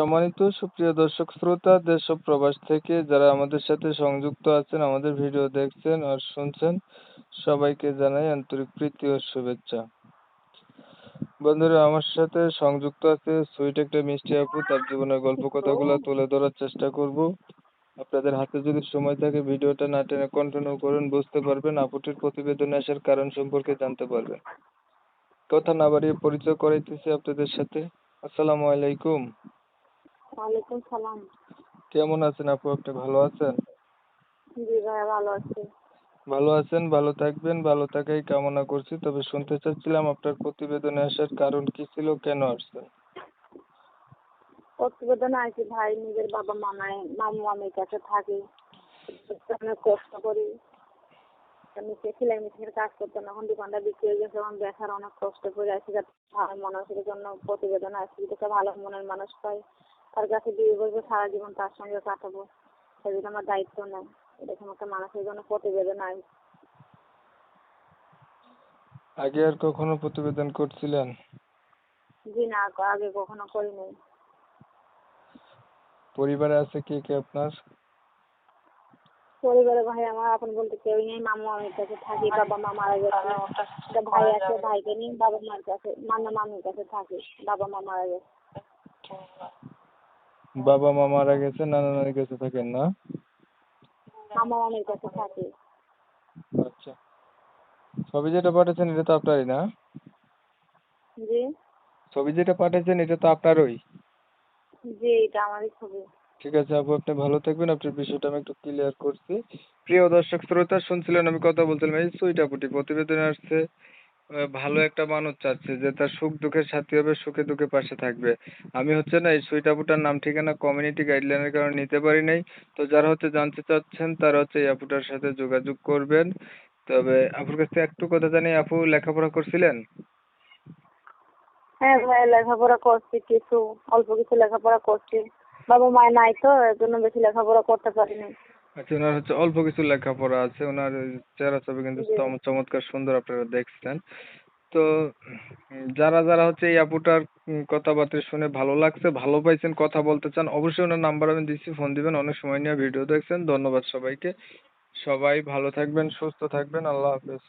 সম্মানিত সুপ্রিয় দর্শক শ্রোতা, দেশ ও প্রবাস থেকে যারা আমাদের সাথে সংযুক্ত আছেন, আমাদের ভিডিও দেখছেন আর শুনছেন, সবাইকে জানাই আন্তরিক প্রীতি ও শুভেচ্ছা। বন্ধুরা, আমার সাথে সংযুক্ত আছে সুইট একটা মিষ্টি আপু, তার জীবনের গল্প কথাগুলো তুলে ধরার চেষ্টা করব। আপনাদের হাতে যদি সময় থাকে, ভিডিওটা না টেনে কন্টিনিউ করুন, বুঝতে পারবেন আপুটির প্রতিবেদনে আসার কারণ সম্পর্কে জানতে পারবেন। কথা না বাড়িয়ে পরিচয় করাইতেছি আপনাদের সাথে। আসসালামু আলাইকুম। ওয়ালাইকুম সালাম। কেমন আছেন আপু? আপনি ভালো আছেন? জি ভাইয়া ভালো আছি। ভালো আছেন ভালো থাকবেন ভালো থাকাই কামনা করছি। তবে শুনতে চাচ্ছিলাম আপনার প্রতিবেদনে আসার কারণ কি ছিল কেন আসছেন? প্রতিবেদনে আছি ভাই নিজের বাবা মামায় মামু মামির কাছে থাকি। অনেক কষ্ট করি। নিচে সেলাই মেশিনের কাজ করতাম এখন দোকানটা বিক্রি হয়ে গেছে এখন দেখার অনেক কষ্ট করে আছি যাতে ভালো মানুষের জন্য প্রতিবেদন আসছি যাতে ভালো মনের মানুষ পাই। তার কাছে বিয়ে করব সারা জীবন তার সঙ্গে কাটাবো। সেদিন আমার দায়িত্ব নেই। এরকম একটা মানুষের জন্য প্রতিবেদন আসি আগে আর কখনো প্রতিবেদন করছিলেন? জি না আগে কখনো করিনি। পরিবারে আছে কে কে আপনার? পরিবারে ভাই আমার আপন বলতে কেউ নেই মামু মামির কাছে থাকি বাবা মা মারা গেছে। একটা ভাই আছে ভাইকে নিয়ে বাবা মার কাছে নানা মামির কাছে থাকি বাবা মা মারা গেছে। বাবা মা মারা গেছে নানা নানির কাছে থাকেন না? মামা মামির কাছে থাকি। আচ্ছা। ছবি যেটা পাঠিয়েছেন এটা তো আপনারই না? জি। ছবি যেটা পাঠিয়েছেন এটা তো আপনারই? জি এটা আমারই ছবি। ঠিক আছে আপু আপনি ভালো থাকবেন। আপনার বিষয়টা আমি একটু ক্লিয়ার করছি। প্রিয় দর্শক শ্রোতা শুনছিলেন আমি কথা বলছিলাম এই সুইট আপুটি প্রতিবেদনে আসছে। ভালো একটা মানুষ চাচ্ছে যে তার সুখ দুঃখের সাথী হবে, সুখে দুঃখে পাশে থাকবে। আমি হচ্ছে না এই সুইট নাম ঠিকানা কমিউনিটি গাইডলাইনের কারণে নিতে পারি নাই। তো যারা হচ্ছে জানতে চাচ্ছেন, তারা হচ্ছে এই আপুটার সাথে যোগাযোগ করবেন। তবে আপুর কাছ থেকে একটু কথা জানি আপু লেখাপড়া করছিলেন? হ্যাঁ ভাই, লেখাপড়া করছি, কিছু, অল্প কিছু লেখাপড়া করছি। বাবা মায়ের নাই তো এর জন্য বেশি লেখাপড়া করতে পারিনি আচ্ছা ওনার হচ্ছে অল্প কিছু লেখাপড়া আছে ওনার চেহারা ছবি কিন্তু চম- চমৎকার সুন্দর আপনারা দেখছেন। তো যারা যারা হচ্ছে এই আপুটার কথাবার্তা শুনে ভালো লাগছে ভালো পাইছেন কথা বলতে চান অবশ্যই ওনার নাম্বার আমি দিচ্ছি ফোন দিবেন অনেক সময় নিয়ে ভিডিও দেখছেন। ধন্যবাদ সবাইকে। সবাই ভালো থাকবেন সুস্থ থাকবেন আল্লাহ হাফেজ।